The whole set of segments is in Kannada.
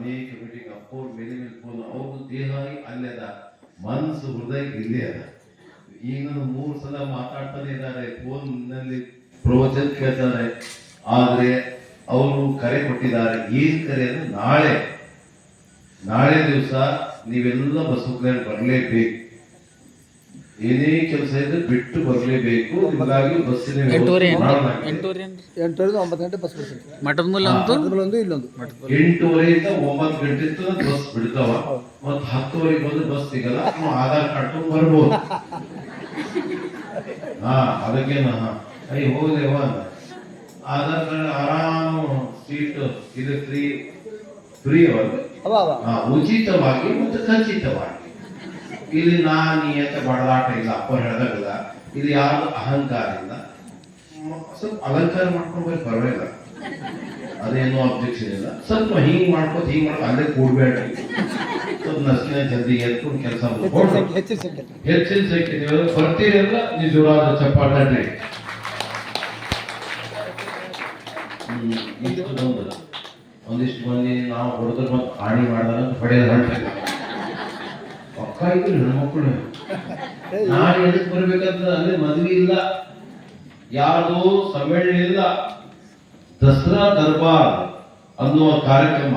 ಅನೇಕ ಮೀಟಿಂಗ್ ಅಪ್ಪೋರ್ ಮೇಲೆ ಫೋನ್ ಅವ್ರ ದೇಹ ಅಲ್ಲೇ ಅದ ಮನಸ್ಸು ಹೃದಯ ಇಲ್ಲೇ ಅದ. ಈಗ ಮೂರು ಸಲ ಮಾತಾಡ್ತಾನೆ ಇದ್ದಾರೆ, ಫೋನ್ನಲ್ಲಿ ಪ್ರವಚನ ಕೇಳ್ತಾರೆ. ಆದರೆ ಅವರು ಕರೆ ಕೊಟ್ಟಿದ್ದಾರೆ. ಏನ್ ಕರೆ ಅಂದ್ರೆ ನಾಳೆ ನಾಳೆ ದಿವಸ ನೀವೆಲ್ಲ ಬಸ್ಸು ಕಲ್ಯಾಣ ಬರಲೇಬೇಕು. ಏನೇ ಕೆಲಸ ಇದ್ರೆ ಬಿಟ್ಟು ಬರಲೇಬೇಕು. ಹಿಂಗಾಗಿ ಬಸ್ಸಿನ ಎಂಟೂವರೆ? ಒಂಬತ್ತು ಗಂಟೆ ಬಸ್ ಬಿಡ್ತೀವಿ ಮಠದ ಮೂಲ ಇಲ್ಲೊಂದು ಎಂಟೂವರೆಯಿಂದ ಒಂಬತ್ತು ಗಂಟೆ ತನಕ ಬಸ್ ಬಿಡ್ತಾವ. ಮತ್ತ ಹತ್ತುವರೆಗೆ ಬಂದು ಬಸ್ ಸಿಗಲ್ಲ. ನಾವು ಆಧಾರ್ ಕಾರ್ಡ್ ಬರ್ಬೋದು. ಹಾ ಅದಕ್ಕೇನ? ಅಯ್ಯ ಹೋಗ್ಲೇವ ಆಧಾರ್ ಕಾರ್ಡ್ ಆರಾಮ ಸೀಟ್ ಇದು ಫ್ರೀ ಫ್ರೀ ಅವಾಗ ಉಚಿತವಾಗಿ ಮತ್ತು ಖಚಿತವಾಗಿ. ಇಲ್ಲಿ ನಾನು ಅಂತ ಬಡದಾಟ ಇಲ್ಲ. ಅಪ್ಪ ಹೇಳ್ದಾಗಲ್ಲ ಇಲ್ಲಿ ಯಾರು ಅಹಂಕಾರ ಇಲ್ಲ. ಸ್ವಲ್ಪ ಅಲಂಕಾರ ಮಾಡ್ಕೊಂಡು ಬರೀ ಪರವಾಗಿಲ್ಲ. ಅದೇನೋ ಅಬ್ಜೆಕ್ಷನ್ ಇಲ್ಲ. ಸ್ವಲ್ಪ ಹಿಂಗ್ ಮಾಡ್ಕೋತ ಹಿಂಗ್ ಮಾಡ್ಕೊ ಅಲ್ಲೇ ಕೂಡ್ಬೇಡ್ರಿ ಸ್ವಲ್ಪ ನಸ್ಕಿನ ಜಲ್ದಿ ಎತ್ಕೊಂಡು ಕೆಲಸ ಹೆಚ್ಚಿನ ಸಂಖ್ಯೆ ಅಂದ್ರೆ ಸಂಖ್ಯೆ. ನೀವು ಬರ್ತೀರಲ್ಲ ನಿಜವಾದ ಇಷ್ಟು ಒಂದು ಒಂದಿಷ್ಟು ಮಂದಿ ನಾವು ಹೊಡೆದ್ರೆ ಮತ್ತೆ ಹಾನಿ ಮಾಡ್ದಾಗ ಹೊಡೆಯೋದು ಮಕ್ಕಳು ಹೆಣ್ಮಕ್ಳು ನಾಳೆ ಎದಕ್ ಬರ್ಬೇಕಂತ ಅಲ್ಲಿ ಮದ್ವೆ ಇಲ್ಲ. ಯಾರು ಸಮ್ಮೇಳನ ಇಲ್ಲ. ದಸರಾ ದರ್ಬಾರ್ ಅನ್ನುವ ಕಾರ್ಯಕ್ರಮ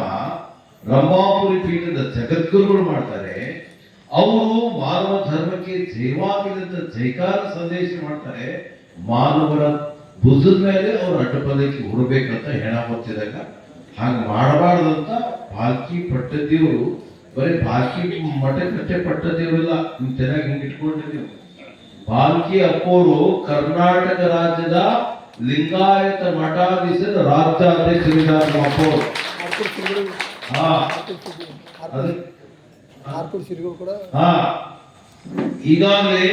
ರಂಭಾಪುರಿ ಪೀಠದ ಜಗದ್ಗುರುಗಳು ಮಾಡ್ತಾರೆ. ಅವರು ಮಾನವ ಧರ್ಮಕ್ಕೆ ಜೈವಾಗಿದ್ದ ಜೈಕಾರ ಸಂದೇಶ ಮಾಡ್ತಾರೆ. ಮಾನವರ ಭುಜದ ಮೇಲೆ ಅವ್ರ ಅಡ್ಡಪದಕ್ಕೆ ಹುಡಬೇಕಂತ ಹೆಣ ಹೊತ್ತಿದಾಗ. ಹಾಗೆ ಮಾಡಬಾರ್ದಂತ ಪಾಲ್ಕಿ ಪಟ್ಟದೇವರು ಬರೀ ಬಾಲ್ಕಿ ಮಠ ಕಟ್ಟೆ ಪಟ್ಟದಿರಲಿಲ್ಲ ನೀವು ಚೆನ್ನಾಗಿ ಹಿಂಗೆ ಇಟ್ಕೊಂಡ್ರಿ ನೀವು. ಬಾಲ್ಕಿ ಅಪ್ಪೋರು ಕರ್ನಾಟಕ ರಾಜ್ಯದ ಲಿಂಗಾಯತ ಮಠಾಧೀಶರ ರಾಜ್ಯಾಧ್ಯಕ್ಷರಿದ್ದಾರೆ ನಮ್ಮ ಅಪ್ಪೋರು ಈಗಾಗಲೇ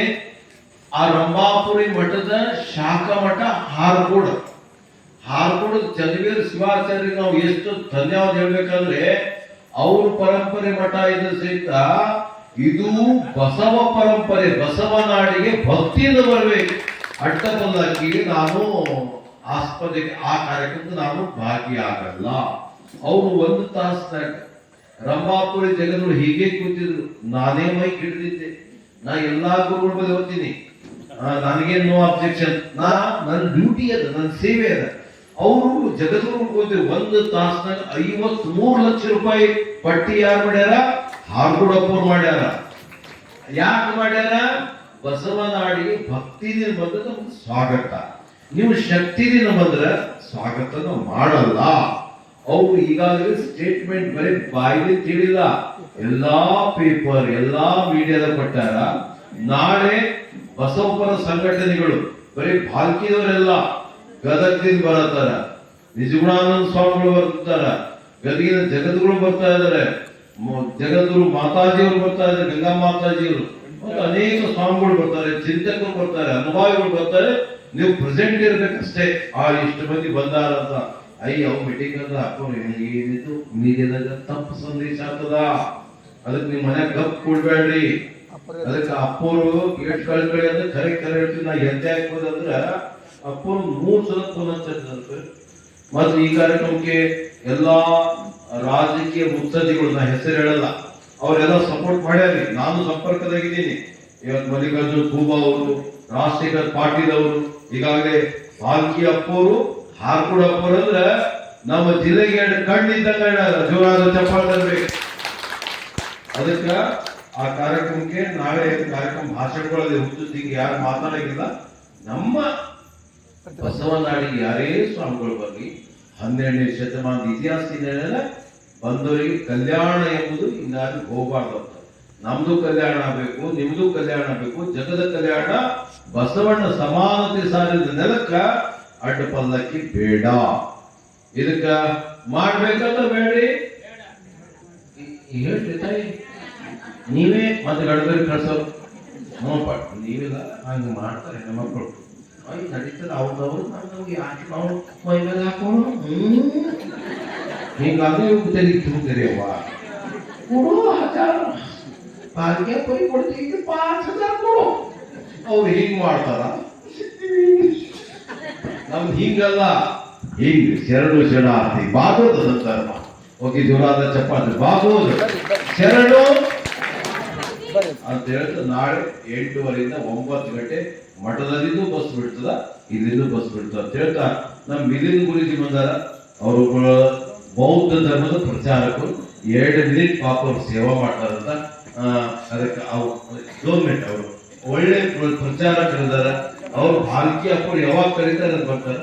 ಆ ರಂಭಾಪುರಿ ಮಠದ ಶಾಖ ಮಠ ಹಾರ್ಕೋಡ್ ಹಾರ್ಕೋಡ್ ಚಂದ್ರವೀರ್ ಶಿವಾಚಾರ್ಯ ನಾವು ಎಷ್ಟು ಧನ್ಯವಾದ ಹೇಳ್ಬೇಕಂದ್ರೆ ಅವ್ರ ಪರಂಪರೆ ಮಠ ಇದು ಸಹಿತ ಇದು ಬಸವ ಪರಂಪರೆ ಬಸವನಾಡಿಗೆ ಭಕ್ತಿಯಿಂದ ಬರಬೇಕು. ಅಡ್ಡ ಬಂದಾಕಿ ನಾನು ಆಸ್ಪತ್ರೆಗೆ ಆ ಕಾರ್ಯಕ್ರಮದ ನಾನು ಭಾಗಿಯಾಗಲ್ಲ ಅವರು ಒಂದು ತಾಸ್ನಾಗ ರಂಭಾಪುರಿ ಜಗದ್ರು ಹೀಗೆ ಕೂತಿದ್ರು. ನಾನೇ ಮೈ ಹಿಡಿದಿದ್ದೆ ನಾ ಎಲ್ಲಾ ಗುರುಗಳ ಬಳಿ ಹೋಗ್ತೀನಿ. ನನಗೇನು ನೋ ಅಬ್ಜೆಕ್ಷನ್ ನಾ ನನ್ನ ಡ್ಯೂಟಿ ಅದ ನನ್ನ ಸೇವೆ ಅದ. ಅವರು ಜಗದ್ಗುರು ಕೂತಿದ್ರು ಒಂದು ತಾಸ್ನಾಗ ಐವತ್ ಮೂರು ಲಕ್ಷ ರೂಪಾಯಿ ಪಟ್ಟಿ ಯಾರು ಮಾಡ್ಯಾರ? ಹಾರ್ಗುಡಪ್ಪವ್ರು ಮಾಡ್ಯಾರ. ಯಾಕೆ ಮಾಡ್ಯಾರ? ಬಸವನಾಡಿಗೆ ಭಕ್ತಿದಿಂದ ಬಂದ್ರೆ ನಮ್ಗೆ ಸ್ವಾಗತ. ನೀವು ಶಕ್ತಿದಿಂದ ಬಂದ್ರೆ ಸ್ವಾಗತನ ಮಾಡಲ್ಲ. ಅವರು ಈಗಾಗಲೇ ಸ್ಟೇಟ್ಮೆಂಟ್ ಬರೀ ಬಾಯಿಗೆ ತಿಳಿಲ್ಲ ಎಲ್ಲಾ ಪೇಪರ್ ಎಲ್ಲಾ ಮೀಡಿಯಾದ ಕೊಟ್ಟಾರ ನಾಳೆ ಬಸವಪರ ಸಂಘಟನೆಗಳು, ಬರೀ ಬಾಲ್ಕಿದವರೆಲ್ಲ ಗದಗದಿಂದ ಬರತ್ತಾರ. ನಿಜಗುಣಾನಂದ ಸ್ವಾಮಿಗಳು ಬರ್ತಾರ. ಗದಗಿನ ಜಗದ್ಗುರು ಬರ್ತಾ ಇದ್ದಾರೆ. ಜಗದ್ಗುರು ಮಾತಾಜಿಯವರು ಬರ್ತಾ ಇದ್ದಾರೆ, ಗಂಗಾ ಮಾತಾಜಿಯವರು. ಅನೇಕ ಸ್ವಾಮಿಗಳು ಬರ್ತಾರೆ, ಚಿಂತಕರು ಬರ್ತಾರೆ, ಅನುಭವಿಗಳು ಬರ್ತಾರೆ. ನೀವು ಪ್ರೆಸೆಂಟ್ ಇರ್ಬೇಕಷ್ಟೇ. ಆ, ಇಷ್ಟು ಮಂದಿ ಬಂದಾರ ಅಂತ. ಅಯ್ಯ ಅವ್ ಮೀಟಿಂಗ್ ಅಂತ ಹಾಕೋರು ಏನಿತ್ತು ಮೀಡಿಯಾದಾಗ ತಪ್ಪು ಸಂದೇಶ ಆಗ್ತದ? ಅದಕ್ಕೆ ನಿಮ್ ಮನೆ ಗಪ್ ಕೊಡ್ಬೇಡ್ರಿ. ಅದಕ್ಕೆ ಅಪ್ಪೋರು ಕಳ್ಕಳಿ ಅಂದ್ರೆ ಕರೆ ಕರೆ ಹೇಳ್ತೀನಿ. ನಾ ಎಂತ ಹಾಕ್ಬೋದಂದ್ರ ಅಪ್ಪೋರು ಮೂರ್ ಸಲ ಫೋನ್ ಹಚ್ಚಿದಂತೆ ಮತ್ತು ಈ ಕಾರ್ಯಕ್ರಮಕ್ಕೆ ಎಲ್ಲಾ ರಾಜಕೀಯ ಮುತ್ಸದಿಗಳು ನಾ ಹೆಸರು ಹೇಳಲ್ಲ. ಅವರೆಲ್ಲ ಸಪೋರ್ಟ್ ಮಾಡ್ಯಾರಿ. ನಾನು ಸಂಪರ್ಕದಾಗಿದ್ದೀನಿ. ಇವತ್ತು ಮಲ್ಲಿಕಾರ್ಜುನ್ ಖೂಬಾ ಅವರು, ರಾಜಶೇಖರ್ ಪಾಟೀಲ್ ಅವರು, ಈಗಾಗಲೇ ಪಾಲ್ಕಿ ಅಪ್ಪವರು ಹಾರ್ಕುಡ್ ಅಪ್ಪರು ಅಂದ್ರೆ ನಮ್ಮ ಜಿಲ್ಲೆಗೆ ಎರಡು ಕಣ್ಣಿದ್ದಂಗ ಜೋರಾದ ಚಪ್ಪಾಳೆ ತರಬೇಕು ಅದಕ್ಕ ಆ ಕಾರ್ಯಕ್ರಮಕ್ಕೆ ನಾಳೆ ಕಾರ್ಯಕ್ರಮ ಭಾಷಣಗಳಲ್ಲಿ ಹುಟ್ಟುತ್ತೀಗ ಯಾರು ಮಾತಾಡೋಂಗಿಲ್ಲ. ನಮ್ಮ ಬಸವನಾಡಿಗೆ ಯಾರೇ ಸ್ವಾಮಿಗಳು ಬರಲಿ, ಹನ್ನೆರಡನೇ ಶತಮಾನದ ಇತಿಹಾಸದಿಂದ ಬಂದವರಿಗೆ ಕಲ್ಯಾಣ ಎಂಬುದು ಹಿಂಗಾಗಿ ಹೋಗಬಾರ್ದು ಅಂತ. ನಮ್ದು ಕಲ್ಯಾಣ ಬೇಕು, ನಿಮ್ದು ಕಲ್ಯಾಣ ಬೇಕು, ಜಗದ ಕಲ್ಯಾಣ, ಬಸವಣ್ಣ ಸಮಾನತೆ ಸಾರಿದ ನೆಲಕ್ಕ ಅಡ್ಡ ಪಲ್ಲಕ್ಕಿ ಬೇಡ. ಇದಕ್ಕ ಮಾಡ್ಬೇಕಂತ ಬೇಡ್ರಿ? ಹೇಳ್ರಿ ತಾಯಿ. ನೀವೇ ಮತ್ತೆ ಗಡ್ಬರಿ ಕಳ್ಸೋ ನೋಪ ನೀವಿಲ್ಲ, ಹಂಗೆ ಮಾಡ್ತಾರೆ ಹೆಣ್ಮಕ್ಳು ಅಯ್ಯ ನಡೀತದೆ ಅವ್ರದವ್ರು ನಮ್ಗೆ ಯಾಕೆ ನಾವು ಮೈ ಮೇಲೆ ಹಾಕೋಣ ಹಿಂಗಾದ್ರೆ ಇವ್ರು ತೆರಿಗೆ ತುಂಬ್ತೀರಿ ಅವ್ವ ಕೊಡು ಹಜಾರ ಪಾಲಿಗೆ ಪರಿ ಕೊಡ್ತೀವಿ ಪಾಂಚ್ ಹಜಾರ್ ಕೊಡು ಅವ್ರು ಹಿಂಗ್ ಮಾಡ್ತಾರ ನಮ್ದು ಹಿಂಗಲ್ಲ ಹಿಂಗ್ ಶರಣು ಶರಣಾರ್ಥಿ ಬಾಗೋದ ಧರ್ಮ ಓಕೆ ಜೋರಾದ ಚಪ್ಪಾಳೆ ಬಾಬುದು ಬರ್ರಿ ಬರ್ರಿ ಶರಣು ಬರ್ರಿ ಅಂತ ಹೇಳಿದ್ರೆ ನಾಳೆ ಎಂಟೂವರೆಯಿಂದ ಒಂಬತ್ತು ಗಂಟೆ ಮಠದಲ್ಲಿಂದು ಬಸ್ ಬಿಡ್ತದ ಇಲ್ಲಿಂದ ಬಸ್ ಬಿಡ್ತದ ಅಂತ ಹೇಳ್ತಾ ನಮ್ಮ ಮಿಲಿನ್ ಗುರುಜಿ ಬಂದಾರ. ಅವರು ಬೌದ್ಧ ಧರ್ಮದ ಪ್ರಚಾರಕರು. ಎರಡು ಮಿನಿಟ್ ಪಾಪ ಅವ್ರು ಸೇವಾ ಮಾಡ್ತಾರಂತ ಅದಕ್ಕೆ ಅವು ಗೌರ್ಮೆಂಟ್ ಅವರು ಒಳ್ಳೆ ಪ್ರ- ಪ್ರಚಾರಕರಿದಾರ ಅವ್ರು ಭಾಲ್ಕಿ ಅಪ್ಪ ಯಾವಾಗ ಕರೀತಾರೆ ಬರ್ತಾರೆ